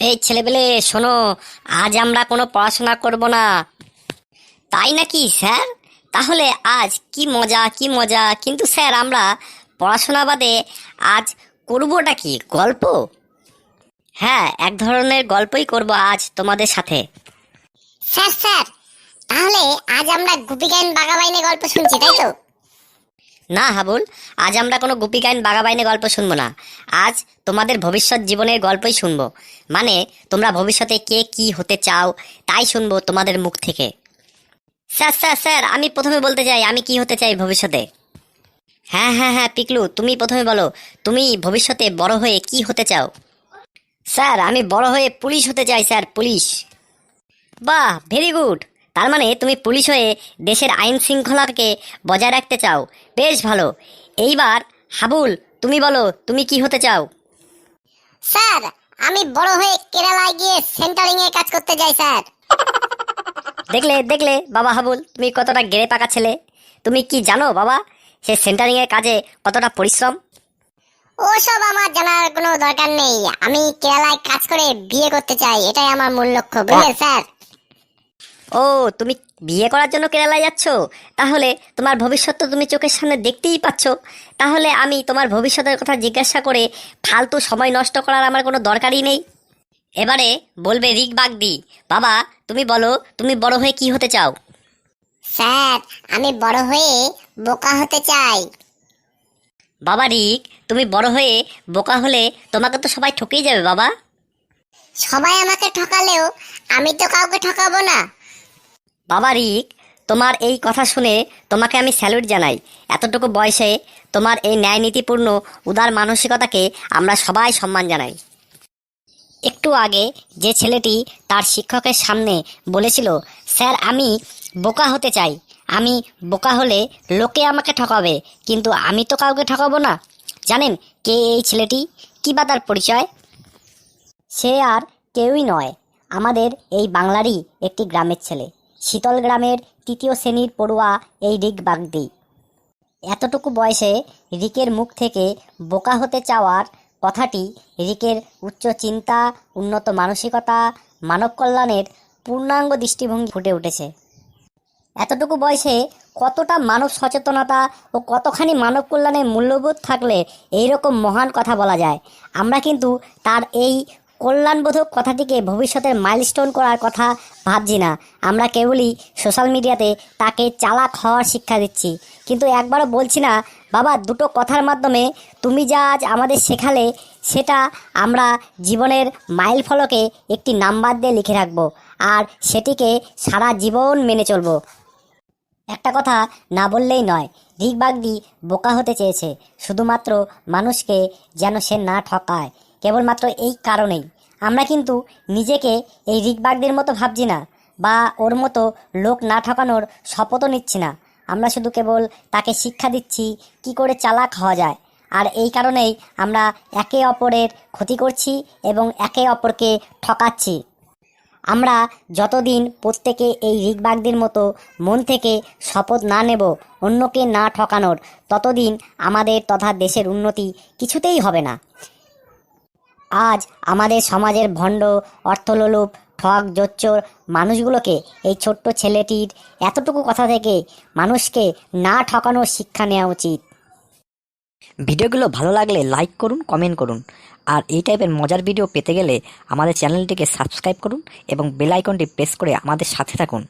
এই ছেলেবেলে, শোনো, আজ আমরা কোনো পড়াশোনা করব না। তাই নাকি, স্যার? তাহলে আজ কি মজা কি মজা? কিন্তু স্যার, আমরা পড়াশোনা বাদে আজ করবোটা কি, গল্প? হ্যাঁ এক ধরনের গল্পই করব আজ তোমাদের সাথে। স্যার স্যার, তাহলে আজ আমরা গুপি গাইন বাগাবাইনে গল্প শুনছি, তাই তো? না হাবুল আজ আমরা কোনো গুপি গাইন বাগাবাইনে গল্প শুনব না। আজ তোমাদের ভবিষ্যৎ জীবনের গল্পই শুনব। মানে তোমরা ভবিষ্যতে কে কি হতে চাও, তাই শুনব তোমাদের মুখ থেকে। স্যার স্যার স্যার, আমি প্রথমে বলতে চাই, আমি কি হতে চাই ভবিষ্যতে? হ্যাঁ হ্যাঁ হ্যাঁ পিকলু, তুমি প্রথমে বলো, তুমি ভবিষ্যতে বড় হয়ে কি হতে চাও? স্যার, আমি বড় হয়ে পুলিশ হতে চাই, স্যার, পুলিশ। বাহ, ভেরি গুড। তার মানে তুমি পুলিশ হয়ে দেশের আইন শৃঙ্খলাকে বজায় রাখতে চাও। বেশ ভালো। এইবার হাবুল তুমি বলো তুমি কি হতে চাও? স্যার আমি বড় হয়ে কেরালায় গিয়ে সেন্টারিং এ কাজ করতে যাই স্যার। দেখলে দেখলে বাবা হাবুল তুমি কতটা গেড়ে পাকা ছেলে। তুমি কি জানো বাবা সে সেন্টারিং এর কাজে কতটা পরিশ্রম? ওসব আমার জানার কোনো দরকার নেই। আমি কেরালায় কাজ করে বিয়ে করতে চাই এটাই আমার মূল লক্ষ্য বুঝলেন স্যার? ও তুমি বিয়ে করার জন্য কেরালায় যাচ্ছ? তাহলে তোমার ভবিষ্যৎ তো তুমি চোখের সামনে দেখতেই পাচ্ছ। তাহলে আমি তোমার ভবিষ্যতের কথা জিজ্ঞাসা করে ফালতু সময় নষ্ট করার আমার কোনো দরকারই নেই। এবারে বলবে রিক বাগদি বাবা তুমি বলো তুমি বড় হয়ে কি হতে চাও? স্যার আমি বড় হয়ে বোকা হতে চাই। বাবা রিক তুমি বড় হয়ে বোকা হলে তোমাকে তো সবাই ঠকেই যাবে বাবা। সবাই আমাকে ঠকালেও আমি তো কাউকে ঠকাবো না। বাবা রিক, তোমার এই কথা শুনে তোমাকে আমি স্যালুট জানাই। এতটুকু বয়সে তোমার এই ন্যায়নীতিপূর্ণ, উদার মানসিকতাকে আমরা সবাই সম্মান জানাই। একটু আগে যে ছেলেটি তার শিক্ষকের সামনে বলেছিল, স্যার, আমি বোকা হতে চাই। আমি বোকা হলে লোকে আমাকে ঠকাবে, কিন্তু আমি তো কাউকে ঠকাবো না। জানেন কে এই ছেলেটি? কী বা তার পরিচয়? সে আর কেউই নয়, আমাদের এই বাংলারই একটি গ্রামের ছেলে। শীতল গ্রামের তৃতীয় শ্রেণির পড়ুয়া এই রিক বাগদি। এতটুকু বয়সে রিকের মুখ থেকে বোকা হতে চাওয়ার কথাটি রিকের উচ্চ চিন্তা, উন্নত মানসিকতা, মানব কল্যাণের পূর্ণাঙ্গ দৃষ্টিভঙ্গি ফুটে উঠেছে। এতটুকু বয়সে কতটা মানব সচেতনতা ও কতখানি মানব কল্যাণের মূল্যবোধ থাকলে এইরকম মহান কথা বলা যায়, আমরা কিন্তু তার এই কল্যাণবোধক কথাটিকে ভবিষ্যতের মাইলস্টোন করার কথা ভাবছি না। আমরা কেবলই সোশ্যাল মিডিয়াতে তাকে চালাক হওয়ার শিক্ষা দিচ্ছি। কিন্তু একবারও বলছি না, বাবা, দুটো কথার মাধ্যমে তুমি যা আজ আমাদের শেখালে, সেটা আমরা জীবনের মাইল ফলকে একটি নাম্বার দিয়ে লিখে রাখব আর সেটিকে সারা জীবন মেনে চলবো। একটা কথা না বললেই নয় রিক বাগদি বোকা হতে চেয়েছে। শুধুমাত্র মানুষকে যেন সে না ঠকায়। কেবলমাত্র এই কারণেই। আমরা কিন্তু নিজেকে এই রিক বাগদির মতো ভাবছি না, বা ওর মতো লোক না ঠকানোর শপথও নিচ্ছি না। আমরা শুধু কেবল তাকে শিক্ষা দিচ্ছি, কি করে চালাক হওয়া যায়। আর এই কারণেই আমরা একে অপরের ক্ষতি করছি এবং একে অপরকে ঠকাচ্ছি। আমরা যতদিন প্রত্যেকে এই রিকবাগদের মতো মন থেকে শপথ না নেব, অন্যকে না ঠকানোর, ততদিন আমাদের তথা দেশের উন্নতি কিছুতেই হবে না। আজ আমাদের সমাজের ভণ্ড, অর্থলোলুপ ঠক জোচ্চোর মানুষগুলোকে এই ছোট্ট ছেলেটির এতটুকু কথা থেকে মানুষকে না ঠকানোর শিক্ষা নেওয়া উচিত। ভিডিওগুলো ভালো লাগলে লাইক করুন, কমেন্ট করুন। আর এই টাইপের মজার ভিডিও পেতে গেলে আমাদের চ্যানেলটিকে সাবস্ক্রাইব করুন এবং বেল আইকনটি প্রেস করে আমাদের সাথে থাকুন।